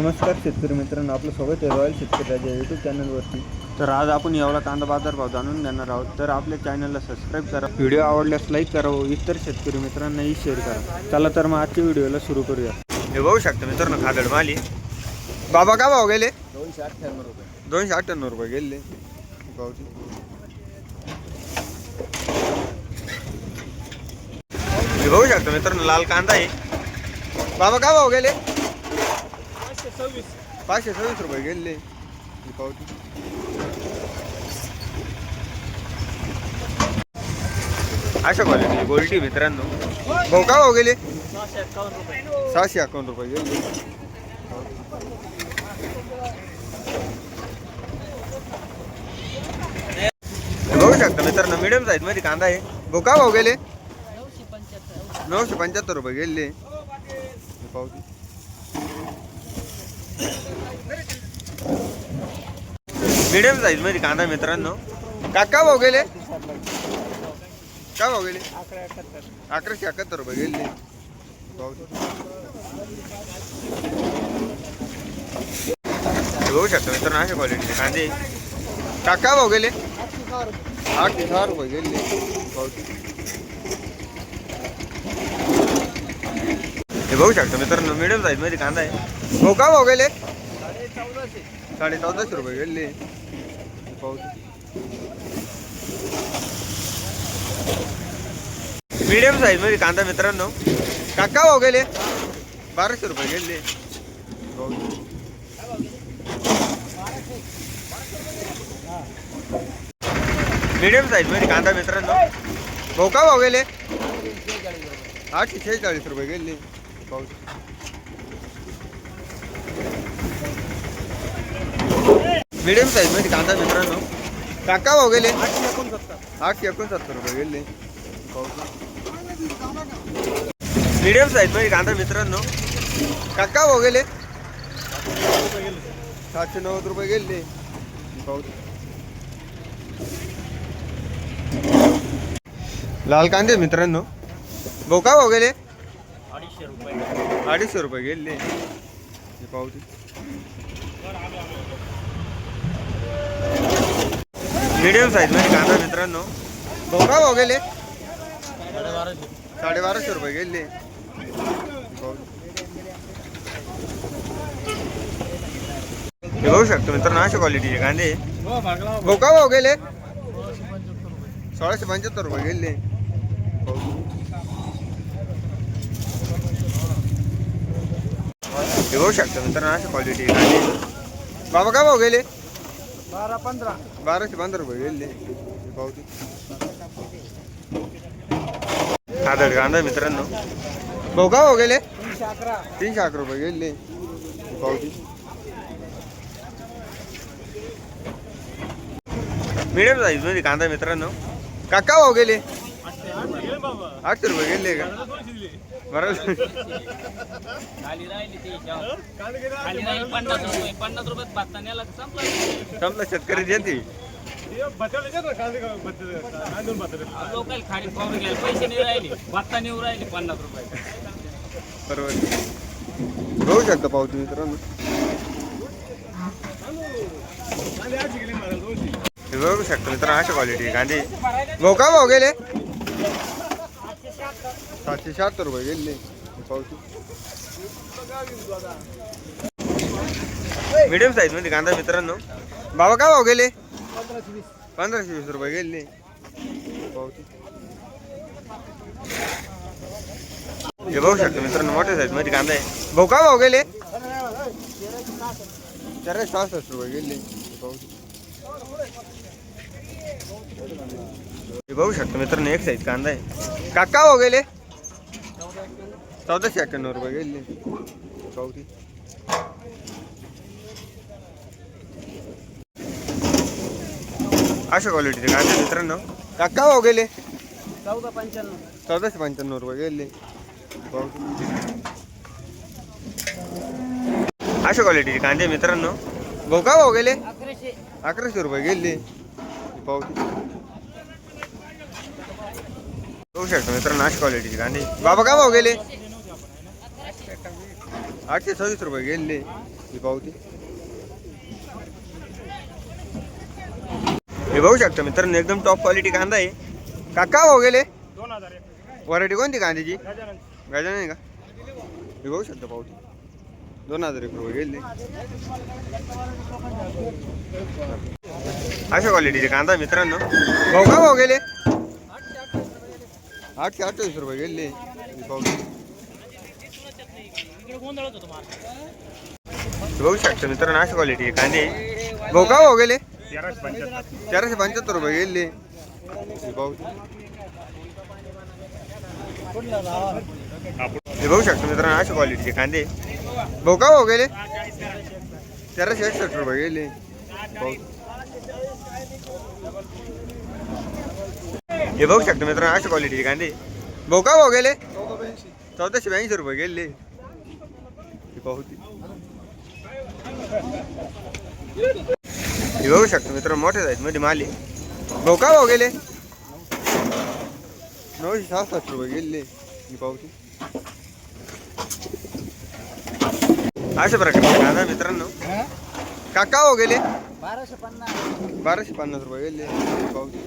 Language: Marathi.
नमस्कार शेतकरी मित्रांनो आपलं स्वागत आहे रॉयल शेतकरी राजा यूट्यूब चॅनलवरती तर आज आपण यावला कांदा बाजार भाव जाणून देणार आहोत. तर आपल्या चॅनलला सबस्क्राईब करा. व्हिडिओ आवडल्यास लाईक करा व इतर शेतकरी मित्रांनाही शेअर करा. चला तर मग आजच्या व्हिडिओला सुरू करूया. हे बघू शकता मित्रांनो खादड माली. बाबा का भाव गेले? दोनशे अठ्ठ्याण्णव रुपये. दोनशे अठ्ठ्याण्णव रुपये गेले. हे बघू शकता मित्रांनो लाल कांदा आहे. बाबा का भाव गेले? पाचशे सव्वीस पाचशे सव्वीस रुपये गेले ही पावती अशा क्वालिटी गोल्टी मित्रांनो भाऊ का भाव गेले सहाशे एक्कावन्न रुपये सहाशे अकाउंट रुपये गेले बघू शकता मित्रांनो मिडियम साईजमध्ये कांदा आहे भाऊ का भाव गेले नऊशे पंच्याहत्तर नऊशे पंच्याहत्तर रुपये गेले ही पावती मिडियम साईजमध्ये कांदा मित्रांनो. काका भाऊ गेले? काय भाऊ गेले? अकराशे एकाहत्तर रुपये गेले. बघू शकता मित्रांनो अशा क्वालिटीचे कांदे. काका भाऊ गेले? आठ ते रुपये गेले. हे बघू शकता मित्रांनो मिडियम साईजमध्ये कांदा आहे. भाऊ का भाव गेले? साडे चौदाशे रुपये गेले. मीडियम साईजमध्ये कांदा मित्रांनो. काका भाव गेले? बाराशे रुपये गेले. मीडियम साईजमध्ये कांदा मित्रांनो. भाऊ का भाव गेले? आठशे शेहेचाळीस रुपये गेले. पावती. मीडियम साईजमध्ये कांदा मित्रांनो. काका भाव गेले. आठशे एकोणसत्तर. रुपये गेले. मीडियम साईजमध्ये कांदा मित्रांनो. काका भाव गेले. सातशे नव्वद रुपये गेले. लाल कांदे मित्रांनो. भाऊ का भाव गेले? अडीचशे रुपये अडीचशे रुपये गेले. पावती मीडियम साईजमध्ये कांदा मित्रांनो. भाऊ का भाव गेले. साडे बाराशे साडेबाराशे रुपये गेले. हे बघू शकतो मित्रांनो अशा क्वालिटीचे कांदे. हो भागला भाऊ. का भाव गेले. सोळाशे पंच्याहत्तर रुपये सोळाशे पंच्याहत्तर रुपये गेले. हे बघू शकतो मित्रांनो अशा क्वालिटी कांदे. बाबा का भाव गेले? बारा पंधरा. बाराशे पंधरा रुपये गेले हे पावती. कादड कांदा मित्रांनो. भाऊ का भाव गेले? तीनशे अकरा. तीनशे अकरा रुपये गेले हे पावती. साईजमध्ये कांदा मित्रांनो. काका भाव गेले? आठशे रुपये गेले का? दोनशे दिले बरं खाली राहिली ती खाली राहिली पन्नास रुपये पन्नास रुपयात भाता नेला तर संपला. शेतकरी देते लोकल खाली पाहून गेले पैसे नाही राहिले. भाता नेऊ राहिले पन्नास रुपये. बरोबर. बघू शकता पावती मित्रांनो हे बघू शकता मित्रांनो अशा क्वालिटी कांदे भाऊ का भाव गेले? सातशे शहात्तर रुपये गेले. पावती मिडियम साईजमध्ये कांदा मित्रांनो. बाबा का भाव गेले? पंधराशे वीस रुपये गेले. पावती हे बघू शकतो मित्रांनो मोठ्या साईजमध्ये कांदा आहे. भाऊ का भाव गेले? चारशे सहासष्ट रुपये गेले. पावती हे बघू शकतो मित्रांनो एक साईज कांदा आहे. काका भाव गेले? चौदाशे अठ्ठ्याण्णव रुपये गेले पावती अशा क्वालिटीचे कांदे मित्रांनो? काका भाव गेले. चौदा पंच्याण्णव. चौदाशे पंच्याण्णव रुपये गेले अशा क्वालिटीचे कांदे मित्रांनो. भाऊ का भाव गेले? अकराशे. अकराशे रुपये गेले. पावती. बघू शकतो मित्रांनो अशा क्वालिटीचे कांदे. बाबा का भाव गेले? आठशे सव्वीस रुपये गेले ही पावती. हे बघू शकता मित्रांनो एकदम टॉप क्वालिटी कांदा आहे. काका भाऊ गेले? दोन हजार व्हरायटी कोणती कांद्याची? गजानन गाजा नाही का? हे बघू शकता पावती. दोन हजार एक रुपये गेले. अशा क्वालिटीचे कांदा मित्रांनो. भाऊ का भाऊ गेले? आठशे अठ्ठावीस रुपये गेले पावती इकडे गोंधळत होतो मला हे बघू शकता मित्रांनो क्वालिटी आहे कांदे. भाऊ का भाऊ गेले? चारशे पंच्याहत्तर रुपये गेले. ही पावती हे बघू शकता मित्रांनो अशा क्वालिटीचे कांदे. भाऊ का भाऊ गेले? तेराशे एकसष्ट रुपये गेले. हे बघू शकता मित्रांनो अशा क्वालिटीचे कांदे. भाऊ का भाऊ गेले? चौदाशे ब्याऐंशी रुपये गेले. ही पावती हे बघू शकता मित्रांनो मोठे आहेत मध्ये माले भाऊ का भाऊ गेले नऊशे सहासष्ट रुपये गेले ही पावती अशा प्रकारचे कांदा मित्रांनो काका हो गेले बाराशे पन्नास बाराशे पन्नास रुपये गेले ही पावती